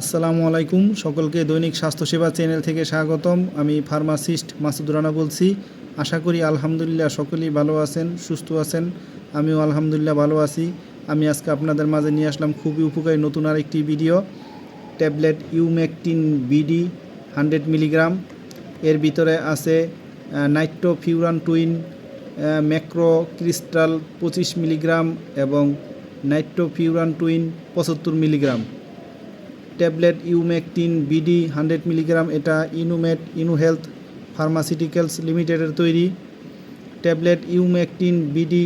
আসসালামু আলাইকুম। সকলকে দৈনিক স্বাস্থ্যসেবা চ্যানেল থেকে স্বাগতম। আমি ফার্মাসিস্ট মাসুদ রানা বলছি। আশা করি আলহামদুলিল্লাহ সকলেই ভালো আছেন, সুস্থ আছেন। আমিও আলহামদুলিল্লাহ ভালো আছি। আমি আজকে আপনাদের মাঝে নিয়ে আসলাম খুবই উপকারী নতুন আরেকটি video. Tablet Umectin BD hundred milligram. এর ভিতরে আছে নাইট্রোফিউরান টুইন ম্যাক্রো ক্রিস্টাল পঁচিশ মিলিগ্রাম এবং নাইট্রোফিউরান টুইন পঁচাত্তর milligram. Tablet, Umectin, BD, hundred milligram, এটা ইনুমেট ইনু হেলথ ফার্মাসিউটিক্যালস লিমিটেডের তৈরি। Tablet, Umectin, BD,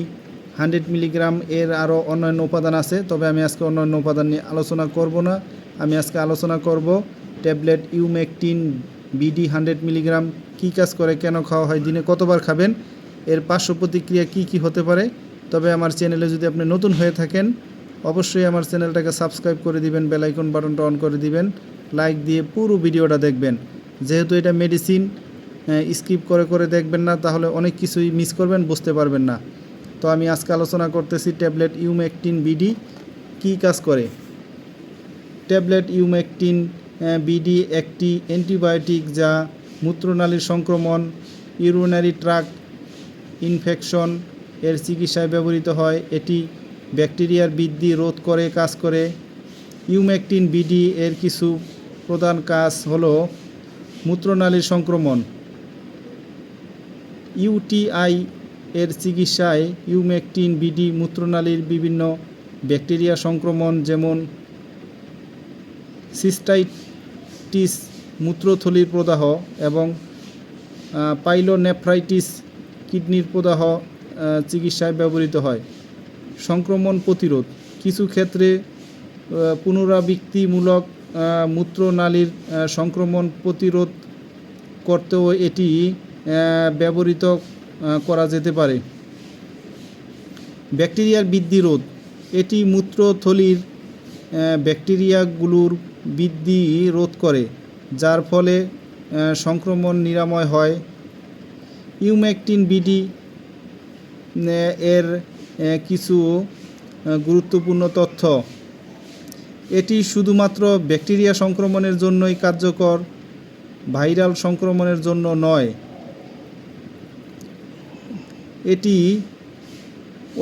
hundred milligram, এর আরও অন্যান্য উপাদান আছে, তবে আমি আজকে অন্যান্য উপাদান নিয়ে আলোচনা করব না। আমি আজকে আলোচনা করব tablet, Umectin, BD, hundred milligram, কী কাজ করে, কেন খাওয়া হয়, দিনে কতবার খাবেন, এর পার্শ্ব প্রতিক্রিয়া কী কী হতে পারে। তবে আমার চ্যানেলে যদি আপনি নতুন হয়ে থাকেন অবশ্যই আমার চ্যানেলটাকে সাবস্ক্রাইব করে দিবেন বেল আইকন বাটনটা অন করে দিবেন লাইক দিয়ে পুরো ভিডিওটা দেখবেন। যেহেতু এটা মেডিসিন স্কিপ করে করে দেখবেন না, তাহলে অনেক কিছুই মিস করবেন, বুঝতে পারবেন না। তো আমি আজকে আলোচনা করতেছি ট্যাবলেট ইউমেকটিন বিডি কী কাজ করে? ট্যাবলেট ইউমেকটিন বিডি একটি অ্যান্টিবায়োটিক যা মূত্রনালীর সংক্রমণ ইউরিনারি ট্রাক ইনফেকশন এর চিকিৎসায় ব্যবহৃত হয়। এটি ব্যাকটেরিয়ার বৃদ্ধি রোধ করে, কাজ করে। ইউমেকটিন বিডি এর কিছু প্রধান কাজ হল মূত্রনালীর সংক্রমণ। ইউটিআই এর চিকিৎসায় ইউমেকটিন বিডি মূত্রনালীর বিভিন্ন ব্যাকটেরিয়া সংক্রমণ, যেমন সিস্টাইটিস মূত্রথলির প্রদাহ এবং পাইলোনেফ্রাইটিস কিডনির প্রদাহ চিকিৎসায় ব্যবহৃত হয়। সংক্রমণ প্রতিরোধ। কিছু ক্ষেত্রে পুনরাবৃত্তিমূলক মূত্রনালীর সংক্রমণ প্রতিরোধ করতেও এটি ব্যবহৃত করা যেতে পারে। ব্যাকটেরিয়ার বৃদ্ধি রোধ। এটি মূত্রথলির ব্যাকটেরিয়াগুলোর বৃদ্ধি রোধ করে, যার ফলে সংক্রমণ নিরাময় হয়। ইউমেকটিন বিডি এর কিছু গুরুত্বপূর্ণ তথ্য। এটি শুধুমাত্র ব্যাকটেরিয়া সংক্রমণের জন্যই কার্যকর, ভাইরাল সংক্রমণের জন্য নয়। এটি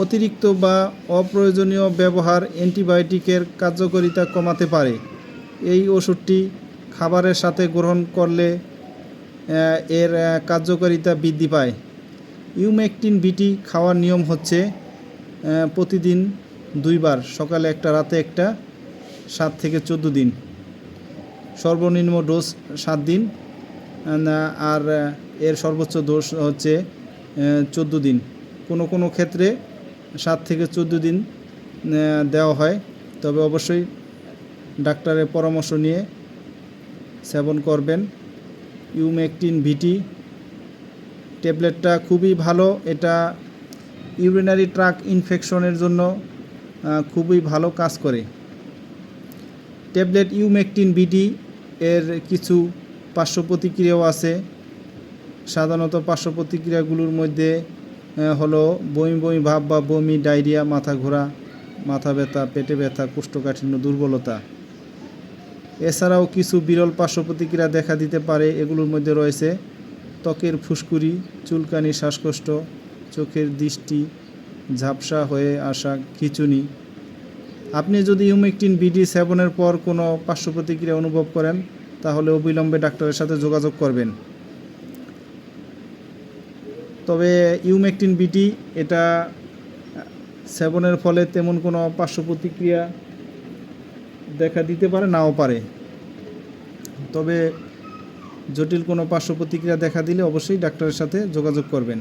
অতিরিক্ত বা অপ্রয়োজনীয় ব্যবহার অ্যান্টিবায়োটিকের কার্যকারিতা কমাতে পারে। এই ওষুধটি খাবারের সাথে গ্রহণ করলে এর কার্যকারিতা বৃদ্ধি পায়। ইউমেকটিন বিটি খাওয়ার নিয়ম হচ্ছে প্রতিদিন দুইবার, সকালে একটা, রাতে একটা, সাত থেকে চোদ্দ দিন। সর্বনিম্ন ডোজ সাত দিন আর, এর সর্বোচ্চ ডোজ হচ্ছে চোদ্দ দিন। কোনো কোনো ক্ষেত্রে সাত থেকে চোদ্দ দিন দেওয়া হয়। তবে অবশ্যই ডাক্তারের পরামর্শ নিয়ে সেবন করবেন। ইউমেকটিন ভিটি ট্যাবলেটটা খুবই ভালো। এটা ইউরিনারি ট্রাক ইনফেকশনের জন্য খুবই ভালো কাজ করে। ট্যাবলেট ইউমেকটিন বিডি এর কিছু পার্শ্ব প্রতিক্রিয়াও আছে। সাধারণত পার্শ্ব প্রতিক্রিয়াগুলোর মধ্যে হলো বমি বমি ভাব বা বমি, ডায়রিয়া, মাথা ঘোরা, মাথা ব্যথা, পেটে ব্যথা, কোষ্ঠকাঠিন্য, দুর্বলতা। এছাড়াও কিছু বিরল পার্শ্ব প্রতিক্রিয়া দেখা দিতে পারে, এগুলোর মধ্যে রয়েছে ত্বকের ফুসকুড়ি, চুলকানি, শ্বাসকষ্ট চোখের দৃষ্টি, ঝাপসা হয়ে আসা খিচুনি। আপনি যদি ইউমেকটিন বিডি সেবনের পর কোনো পার্শ্ব প্রতিক্রিয়া অনুভব করেন, তাহলে অবিলম্বে ডাক্তারের সাথে যোগাযোগ করবেন। তবে ইউমেকটিন বিটি এটা সেবনের ফলে তেমন কোনো পার্শ্ব প্রতিক্রিয়া দেখা দিতে পারে, নাও পারে। তবে জটিল কোনো পার্শ্ব প্রতিক্রিয়া দেখা দিলে অবশ্যই ডাক্তারের সাথে যোগাযোগ করবেন।